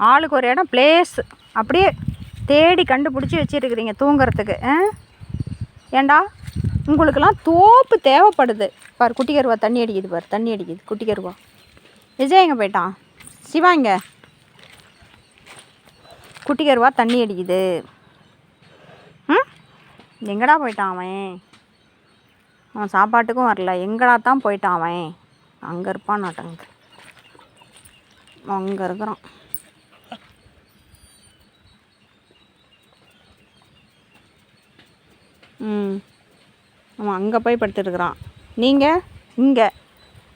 ஆளுக்கு ஒரு இடம் பிளேஸ் அப்படியே தேடி கண்டுபிடிச்சி வச்சிருக்கிறீங்க தூங்குறதுக்கு ஆ? ஏண்டா? உங்களுக்கெல்லாம் தோப்பு தேவைப்படுது. பார் குட்டி கருவா தண்ணி அடிக்குது பார் தண்ணி அடிக்குது. குட்டி கருவா விஜய் எங்கே போயிட்டான்? சிவா இங்கே குட்டி கருவா தண்ணி அடிக்குது. ம்? எங்கடா போயிட்டான் அவன்? அவன் சாப்பாட்டுக்கும் வரல. எங்கடா தான் போயிட்டான் அவன்? அங்கே இருப்பான் நாட்டங்க அங்கே இருக்கிறான். ம். ஆமாம் அங்கே போய் படுத்துருக்குறான். நீங்கள் இங்கே.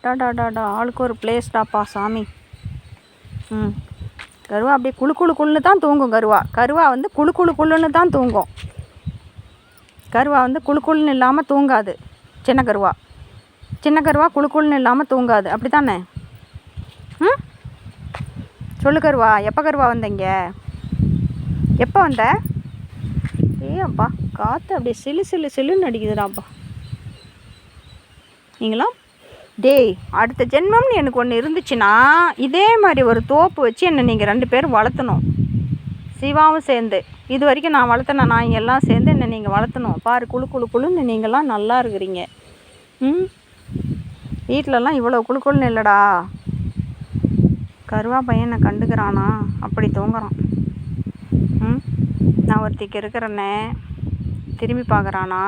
டாடா டாடா ஆளுக்கு ஒரு பிளேஸ்டாப்பா சாமி. ம். கருவா அப்படியே குழு குழு குழுன்னு தான் தூங்கும் கருவா. கருவா வந்து குழு குழு குழுன்னு தான் தூங்கும். கருவா வந்து குழு குளுன்னு இல்லாமல் தூங்காது. சின்ன கருவா. சின்ன கருவா குழு குழுன்னு இல்லாமல் தூங்காது. அப்படி தானே ம்? சொல்லு கருவா. எப்போ கருவா வந்தீங்க எப்போ வந்த? ஏப்பா காற்று அப்படியே சிலு சிலு சிலுன்னு அடிக்குதுடாப்பா நீங்களா? டேய் அடுத்த ஜென்மம்னு எனக்கு ஒன்று இருந்துச்சுன்னா இதே மாதிரி ஒரு தோப்பு வச்சு என்னை நீங்கள் ரெண்டு பேரும் வளர்த்தணும். சிவாவும் சேர்ந்து. இது வரைக்கும் நான் வளர்த்தின நான் எல்லாம் சேர்ந்து என்னை நீங்கள் வளர்த்தணும். பாரு குழு குழு குழுன்னு நீங்களாம் நல்லா இருக்கிறீங்க. ம்? வீட்டிலலாம் இவ்வளோ குழு குழுன்னு இல்லைடா. கருவா பையனை கண்டுக்கிறானா? அப்படி தூங்குறான். ம்? ஒருத்திக்கு இருக்கிறனே திரும்பி பார்க்குறானா?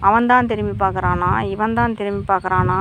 அவன்தான் திரும்பி பார்க்குறானா? இவன் தான் திரும்பி பார்க்குறானா?